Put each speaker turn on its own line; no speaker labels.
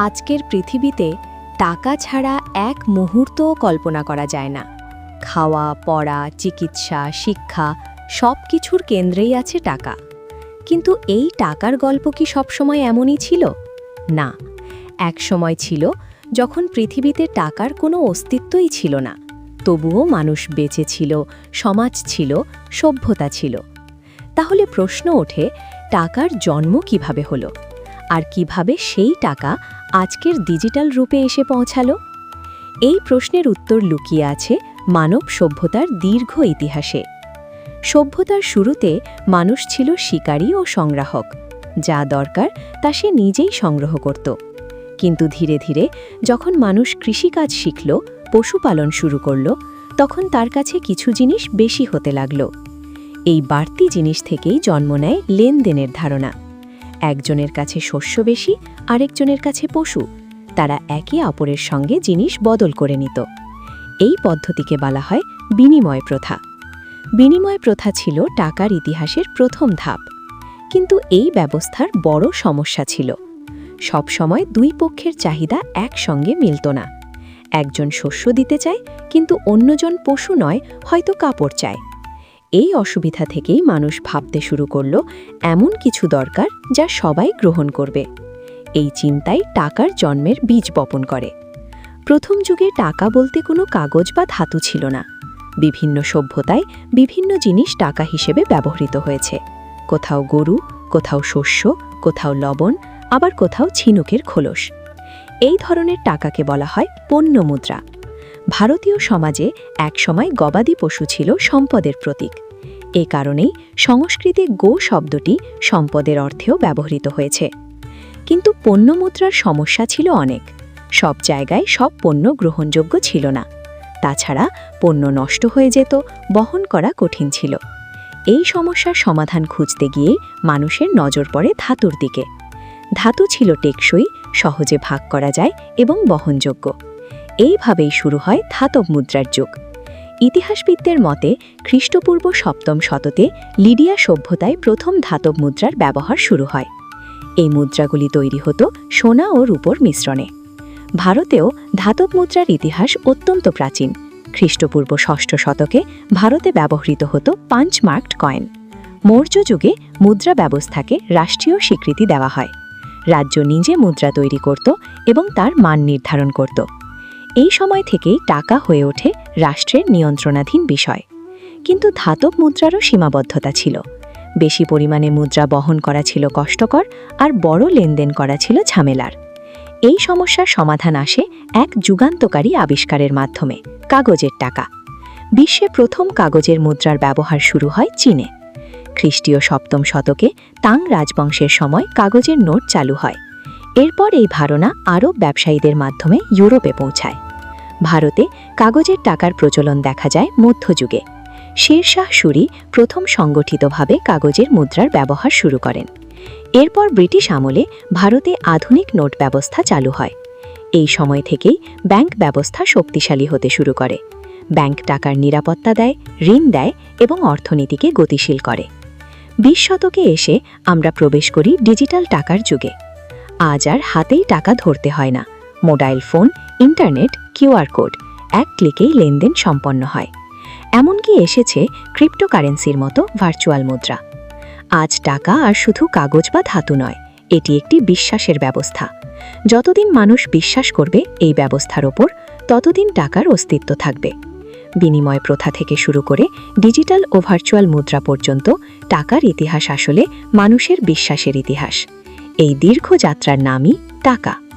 আজকের পৃথিবীতে টাকা ছাড়া এক মুহূর্তও কল্পনা করা যায় না। খাওয়া, পড়া, চিকিৎসা, শিক্ষা সব কিছুর কেন্দ্রেই আছে টাকা। কিন্তু এই টাকার গল্প কি সবসময় এমনই ছিল? না। এক সময় ছিল যখন পৃথিবীতে টাকার কোনো অস্তিত্বই ছিল না। তবুও মানুষ বেঁচে ছিল, সমাজ ছিল, সভ্যতা ছিল। তাহলে প্রশ্ন ওঠে, টাকার জন্ম কীভাবে হলো? আর কীভাবে সেই টাকা আজকের ডিজিটাল রূপে এসে পৌঁছালো? এই প্রশ্নের উত্তর লুকিয়ে আছে মানব সভ্যতার দীর্ঘ ইতিহাসে। সভ্যতার শুরুতে মানুষ ছিল শিকারী ও সংগ্রাহক। যা দরকার তা সে নিজেই সংগ্রহ করত। কিন্তু ধীরে ধীরে যখন মানুষ কৃষিকাজ শিখল, পশুপালন শুরু করল, তখন তার কাছে কিছু জিনিস বেশি হতে লাগল। এই বাড়তি জিনিস থেকেই জন্ম নেয় লেনদেনের ধারণা। একজনের কাছে শস্য বেশি আরেকজনের কাছে পশু, তারা একে অপরের সঙ্গে জিনিস বদল করে নিত। এই পদ্ধতিকে বলা হয় বিনিময় প্রথা। বিনিময় প্রথা ছিল টাকার ইতিহাসের প্রথম ধাপ। কিন্তু এই ব্যবস্থার বড় সমস্যা ছিল। সবসময় দুই পক্ষের চাহিদা একসঙ্গে মিলত না। একজন শস্য দিতে চায়, কিন্তু অন্যজন পশু নয়, হয়তো কাপড় চায়। এই অসুবিধা থেকেই মানুষ ভাবতে শুরু করল, এমন কিছু দরকার যা সবাই গ্রহণ করবে। এই চিন্তাই টাকার জন্মের বীজ বপন করে। প্রথম যুগে টাকা বলতে কোনো কাগজ বা ধাতু ছিল না। বিভিন্ন সভ্যতায় বিভিন্ন জিনিস টাকা হিসেবে ব্যবহৃত হয়েছে। কোথাও গরু, কোথাও শস্য, কোথাও লবণ, আবার কোথাও ঝিনুকের খোলস। এই ধরনের টাকাকে বলা হয় পণ্য মুদ্রা। ভারতীয় সমাজে একসময় গবাদি পশু ছিল সম্পদের প্রতীক। এ কারণেই সংস্কৃতে গো শব্দটি সম্পদের অর্থেও ব্যবহৃত হয়েছে। কিন্তু পণ্য মুদ্রার সমস্যা ছিল অনেক। সব জায়গায় সব পণ্য গ্রহণযোগ্য ছিল না। তাছাড়া পণ্য নষ্ট হয়ে যেত, বহন করা কঠিন ছিল। এই সমস্যার সমাধান খুঁজতে গিয়ে মানুষের নজর পড়ে ধাতুর দিকে। ধাতু ছিল টেকসই, সহজে ভাগ করা যায় এবং বহনযোগ্য। এইভাবেই শুরু হয় ধাতব মুদ্রার যুগ। ইতিহাসবিদদের মতে, খ্রিস্টপূর্ব সপ্তম শততে লিডিয়া সভ্যতায় প্রথম ধাতব মুদ্রার ব্যবহার শুরু হয়। এই মুদ্রাগুলি তৈরি হতো সোনা ও রূপোর মিশ্রণে। ভারতেও ধাতব মুদ্রার ইতিহাস অত্যন্ত প্রাচীন। খ্রিস্টপূর্ব ষষ্ঠ শতকে ভারতে ব্যবহৃত হতো পাঞ্চ মার্কড কয়েন। মৌর্য যুগে মুদ্রা ব্যবস্থাকে রাষ্ট্রীয় স্বীকৃতি দেওয়া হয়। রাজ্য নিজে মুদ্রা তৈরি করত এবং তার মান নির্ধারণ করত। এই সময় থেকেই টাকা হয়ে ওঠে রাষ্ট্রের নিয়ন্ত্রণাধীন বিষয়। কিন্তু ধাতব মুদ্রারও সীমাবদ্ধতা ছিল। বেশি পরিমাণে মুদ্রা বহন করা ছিল কষ্টকর আর বড় লেনদেন করা ছিল ঝামেলার। এই সমস্যার সমাধান আসে এক যুগান্তকারী আবিষ্কারের মাধ্যমে, কাগজের টাকা। বিশ্বে প্রথম কাগজের মুদ্রার ব্যবহার শুরু হয় চীনে। খ্রিস্টীয় সপ্তম শতকে তাং রাজবংশের সময় কাগজের নোট চালু হয়। এরপর এই ধারণা আরব ব্যবসায়ীদের মাধ্যমে ইউরোপে পৌঁছায়। ভারতে কাগজের টাকার প্রচলন দেখা যায় মধ্যযুগে। শেরশাহ সুরি প্রথম সংগঠিতভাবে কাগজের মুদ্রার ব্যবহার শুরু করেন। এরপর ব্রিটিশ আমলে ভারতে আধুনিক নোট ব্যবস্থা চালু হয়। এই সময় থেকেই ব্যাংক ব্যবস্থা শক্তিশালী হতে শুরু করে। ব্যাংক টাকার নিরাপত্তা দেয়, ঋণ দেয় এবং অর্থনীতিকে গতিশীল করে। বিশ শতকে এসে আমরা প্রবেশ করি ডিজিটাল টাকার যুগে। আজ আর হাতেই টাকা ধরতে হয় না। Mobile phone, internet QR code এক ক্লিকেই লেনদেন সম্পন্ন হয়। এমনকি এসেছে ক্রিপ্টোকারেন্সির মতো ভার্চুয়াল মুদ্রা। আজ টাকা আর শুধু কাগজ বা ধাতু নয়, এটি একটি বিশ্বাসের ব্যবস্থা। যতদিন মানুষ বিশ্বাস করবে এই ব্যবস্থার ওপর, ততদিন টাকার অস্তিত্ব থাকবে। বিনিময় প্রথা থেকে শুরু করে ডিজিটাল ও ভার্চুয়াল মুদ্রা পর্যন্ত টাকার ইতিহাস আসলে মানুষের বিশ্বাসের ইতিহাস। এই দীর্ঘ যাত্রার নামই টাকা।